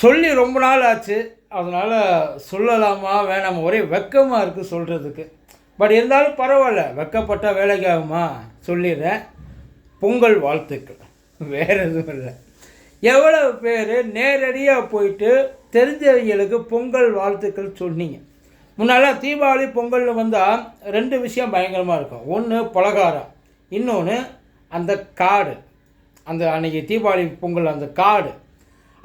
சொல்லி ரொம்ப நாள் ஆச்சு. அதனால் சொல்லலாமா வேணாமா? ஒரே வெக்கமாக இருக்குது சொல்கிறதுக்கு பட் இருந்தாலும் பரவாயில்ல. வெக்கப்பட்ட வேலைக்கு ஆகுமா? சொல்லிடுறேன். பொங்கல் வாழ்த்துக்கள். வேறு எதுவும் இல்லை. எவ்வளோ பேர் நேரடியாக போயிட்டு தெரிஞ்சவங்களுக்கு பொங்கல் வாழ்த்துக்கள் சொன்னீங்க. முன்னாலாம் தீபாவளி பொங்கல்னு வந்தால் ரெண்டு விஷயம் பயங்கரமாக இருக்கும். ஒன்று பலகாரம். இன்னொன்று அந்த காடு அந்த அன்றைக்கி தீபாவளி பொங்கல் அந்த காடு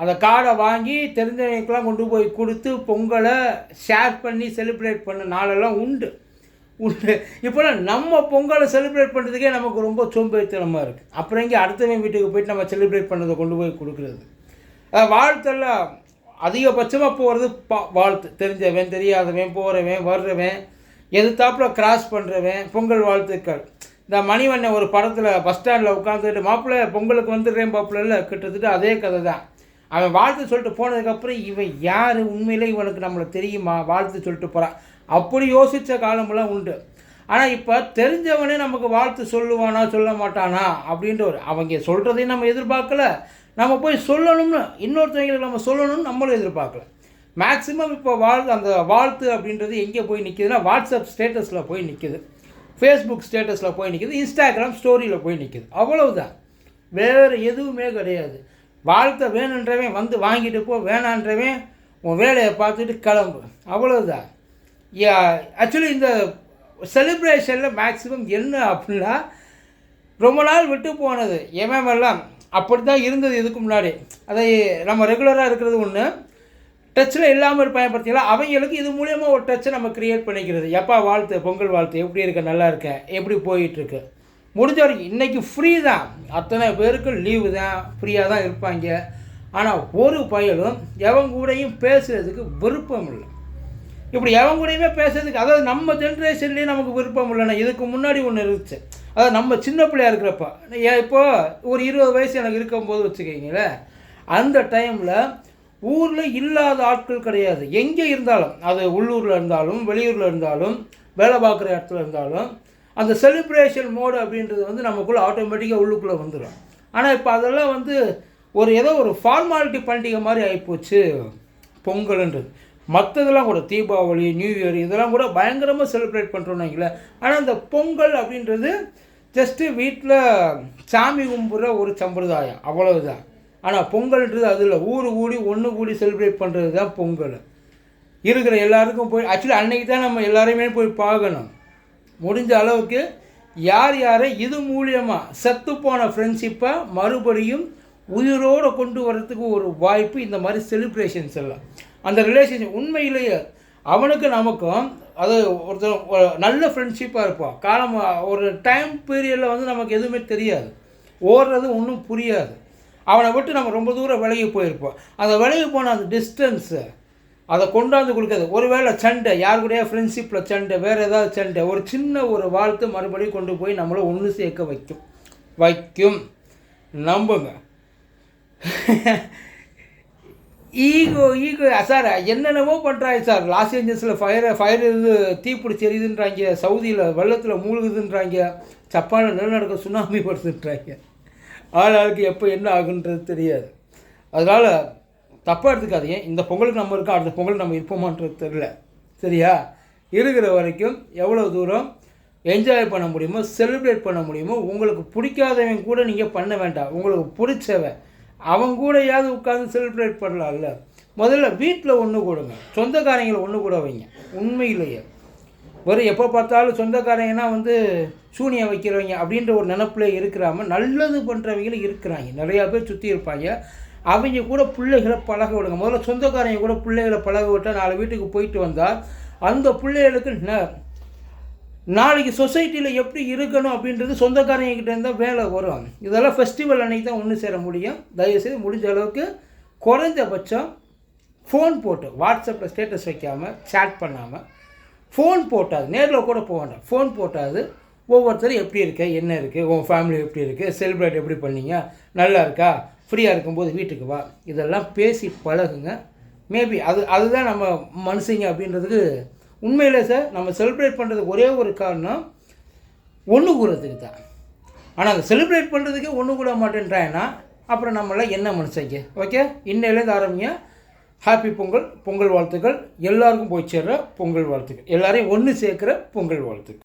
அந்த கார்டை வாங்கி தெரிஞ்சவங்களுக்கெல்லாம் கொண்டு போய் கொடுத்து பொங்கலை ஷேர் பண்ணி செலிப்ரேட் பண்ண நாளெல்லாம் உண்டு. உண்டு. இப்போலாம் நம்ம பொங்கலை செலிப்ரேட் பண்ணுறதுக்கே நமக்கு ரொம்ப சோம்பேறித்தனமாக இருக்குது அப்புறம் இங்கே அடுத்தவன் வீட்டுக்கு போயிட்டு நம்ம செலிப்ரேட் பண்ணதை கொண்டு போய் கொடுக்குறது. வாழ்த்தெல்லாம் அதிகபட்சமாக போகிறது பா வாழ்த்து. தெரிஞ்சவன் தெரியாதவன் போகிறவன் வர்றவன் எதிர்த்தாப்புல கிராஸ் பண்ணுறவன் பொங்கல் வாழ்த்துக்கள். இந்த மணிவண்ணன் ஒரு படத்தில் பஸ் ஸ்டாண்டில் உட்காந்துட்டு மாப்பிள்ளை பொங்கலுக்கு வந்துடுறேன் மாப்பிள்ளை கிட்டத்தட்ட அதே கதை தான் அவன் வாழ்த்து சொல்லிட்டு போனதுக்கப்புறம் இவன் யார்? உண்மையிலே இவனுக்கு நம்மளை தெரியுமா? வாழ்த்து சொல்லிட்டு போகிறான் அப்படி யோசித்த காலமெல்லாம் உண்டு. ஆனால் இப்போ தெரிஞ்சவனே நமக்கு வாழ்த்து சொல்லுவானா சொல்ல மாட்டானா? அப்படின்ற ஒரு அவங்க சொல்கிறதையும் நம்ம எதிர்பார்க்கல. நம்ம போய் சொல்லணும்னு இன்னொருத்தவங்களுக்கு நம்ம சொல்லணும்னு நம்மளும் எதிர்பார்க்கல. மேக்ஸிமம் இப்போ வாழ் அந்த வாழ்த்து அப்படின்றது எங்கே போய் நிற்கிதுன்னா வாட்ஸ்அப் ஸ்டேட்டஸில் போய் நிற்கிது ஃபேஸ்புக் ஸ்டேட்டஸில் போய் நிற்கிது இன்ஸ்டாகிராம் ஸ்டோரியில் போய் நிற்கிது அவ்வளவுதான். வேறு எதுவுமே கிடையாது. வாழ்த்த வேணுன்றவன் வந்து வாங்கிட்டு போ வேணான்றவன் உன் வேலையை பார்த்துட்டு கிளம்பு. அவ்வளோதான் ஆக்சுவலி இந்த செலிப்ரேஷனில் மேக்ஸிமம் என்ன அப்படின்னா ரொம்ப நாள் விட்டு போனது. எல்லாம் அப்படி தான் இருந்தது இதுக்கு முன்னாடி. அதை நம்ம ரெகுலராக இருக்கிறது ஒன்று டச்சில் இல்லாமல் இருப்பாங்க பார்த்தீங்களா அவங்களுக்கு இது மூலியமாக ஒரு டச்சை நம்ம க்ரியேட் பண்ணிக்கிறது. எப்பா வாழ்த்து பொங்கல் வாழ்த்து எப்படி இருக்க நல்லா இருக்க எப்படி போயிட்டுருக்கு முடிஞ்ச வரைக்கும் இன்றைக்கி ஃப்ரீ தான். அத்தனை பேருக்கு லீவு தான். ஃப்ரீயாக தான் இருப்பாங்க. ஆனால் ஒரு பயலும் எவன் கூடயும் பேசுகிறதுக்கு விருப்பம் இல்லை. இப்படி எவன் கூடயுமே பேசுறதுக்கு அதாவது நம்ம ஜென்ரேஷன்லேயே நமக்கு விருப்பம் இல்லைண்ணா இதுக்கு முன்னாடி ஒன்று இருந்துச்சு. அதாவது நம்ம சின்ன பிள்ளையா இருக்கிறப்ப ஏன் இப்போது ஒரு இருபது வயசு எனக்கு இருக்கும்போது வச்சுக்கிங்களேன். அந்த டைமில் ஊரில் இல்லாத ஆட்கள் கிடையாது. எங்கே இருந்தாலும் அது உள்ளூரில் இருந்தாலும் வெளியூரில் இருந்தாலும் வேலை பார்க்குற இடத்துல இருந்தாலும் அந்த செலிப்ரேஷன் மோடு அப்படின்றது வந்து நமக்குள்ளே ஆட்டோமேட்டிக்காக உள்ளுக்குள்ளே வந்துடும் ஆனால் இப்போ அதெல்லாம் வந்து ஒரு ஏதோ ஒரு ஃபார்மாலிட்டி பண்டிகை மாதிரி ஆகிப்போச்சு பொங்கல்ன்றது. மற்றதெல்லாம் கூட தீபாவளி நியூ இயர் இதெல்லாம் கூட பயங்கரமாக செலிப்ரேட் பண்ணுறோம்னு வைங்களேன். ஆனால் இந்த பொங்கல் அப்படின்றது ஜஸ்ட்டு வீட்டில் சாமி கும்பிட்ற ஒரு சம்பிரதாயம். அவ்வளவுதான். ஆனால் பொங்கல்ன்றது அது இல்லை ஊர் கூடி ஒன்று கூடி செலிப்ரேட் பண்ணுறது தான் பொங்கல். இருக்கிற எல்லாருக்கும் போய் ஆக்சுவலி அன்னைக்கு தான் நம்ம எல்லாரையுமே போய் பார்க்கணும். முடிஞ்ச அளவுக்கு யார் யாரை இது மூலியமாக செத்து போன ஃப்ரெண்ட்ஷிப்பை மறுபடியும் உயிரோடு கொண்டு வரதுக்கு ஒரு வாய்ப்பு இந்த மாதிரி செலிப்ரேஷன்ஸ் எல்லாம். அந்த ரிலேஷன்ஷிப் உண்மையிலேயே அவனுக்கு நமக்கும் அது ஒருத்தர் நல்ல ஃப்ரெண்ட்ஷிப்பாக இருப்பான். காலம் ஒரு டைம் பீரியடில் வந்து நமக்கு எதுவுமே தெரியாது. ஓடுறது ஒன்றும் புரியாது. அவனை விட்டு நம்ம ரொம்ப தூரம் விலகி போயிருப்போம். அந்த விலகி போன அந்த டிஸ்டன்ஸு அதை கொண்டாந்து கொடுக்காது. ஒருவேளை சண்டை யார் கூடயா ஃப்ரெண்ட்ஷிப்பில் சண்டை வேறு ஏதாவது சண்டை ஒரு சின்ன ஒரு வாழ்த்து மறுபடியும் கொண்டு போய் நம்மளை ஒன்று சேர்க்க வைக்கும். வைக்கும். நம்புங்க. ஈகோ ஈகோ சார் என்னென்னமோ பண்ணுறாங்க சார். லாஸ் ஏஞ்சல்ஸில் ஃபயர் ஃபயர் இது தீப்பிடிச்சி எரியுதுன்றாங்க. சவுதியில் வெள்ளத்தில் மூழ்குதுன்றாங்க. ஜப்பானில் நிலநடுக்க சுனாமி படுத்துன்றாங்க ஆள் ஆளுக்கு எப்போ என்ன ஆகுன்றது தெரியாது. அதனால் தப்பாக எடுத்துக்காதீங்க. இந்த பொங்கலுக்கு நம்ம இருக்கோம் அடுத்த பொங்கல் நம்ம இருப்போமான்றது தெரில சரியா? இருக்கிற வரைக்கும் எவ்வளோ தூரம் என்ஜாய் பண்ண முடியுமோ செலிப்ரேட் பண்ண முடியுமோ உங்களுக்கு பிடிக்காதவன் கூட நீங்கள் பண்ண வேண்டாம். உங்களுக்கு பிடிச்சவன் அவங்க கூடயாவது உட்காந்து செலிப்ரேட் பண்ணலாம்ல. முதல்ல வீட்டில் ஒன்று கொடுங்க. சொந்தக்காரங்களை ஒன்று கூட வைங்க. உண்மையிலேயே. வெறும் எப்போ பார்த்தாலும் சொந்தக்காரங்கன்னா வந்து சூனியம் வைக்கிறவங்க அப்படின்ற ஒரு நினப்பில் இருக்கிறாம நல்லது பண்ணுறவங்களும் இருக்கிறாங்க. நிறையா பேர் சுற்றி இருப்பாங்க. அவங்க கூட பிள்ளைகளை பழக விடுங்க. முதல்ல சொந்தக்காரங்க கூட பிள்ளைகளை பழக விட்டால் நாலு வீட்டுக்கு போயிட்டு வந்தால் அந்த பிள்ளைகளுக்கு ந- நாளைக்கு சொசைட்டியில் எப்படி இருக்கணும் அப்படின்றது சொந்தக்காரங்கக்கிட்ட இருந்தால் வேலை வரும். இதெல்லாம் ஃபெஸ்டிவல் அன்னைக்கு தான் ஒன்று சேர முடியும். தயவுசெய்து முடிஞ்ச அளவுக்கு குறைஞ்சபட்சம் ஃபோன் போட்டு வாட்ஸ்அப்பில் ஸ்டேட்டஸ் வைக்காமல் சேட் பண்ணாமல் ஃபோன் போட்டாது. நேரில் கூட போக வேண்டாம். ஃபோன் போட்டாது. ஒவ்வொருத்தரும் எப்படி இருக்க என்ன இருக்குது உன் ஃபேமிலி எப்படி இருக்குது செலிப்ரேட் எப்படி பண்ணீங்க நல்லா இருக்கா? ஃப்ரீயாக இருக்கும்போது வீட்டுக்கு வா. இதெல்லாம் பேசி பழகுங்க. மேபி அது அதுதான் நம்ம மனுஷங்க அப்படின்றதுக்கு உண்மையிலே சார் நம்ம செலிப்ரேட் பண்ணுறதுக்கு ஒரே ஒரு காரணம் ஒன்று கூறதுக்கு தான். ஆனால் அதை செலிப்ரேட் பண்ணுறதுக்கே ஒன்று கூட மாட்டேன்றாங்கன்னா அப்புறம் நம்மளாம் என்ன மனுஷங்க? ஓகே இன்னையிலேருந்து ஆரம்பிங்க. ஹாப்பி பொங்கல் பொங்கல் வாழ்த்துக்கள். எல்லாருக்கும் போய் சேர்ற பொங்கல் வாழ்த்துக்கள். எல்லாரையும் ஒன்று சேர்க்குற பொங்கல் வாழ்த்துக்கள்.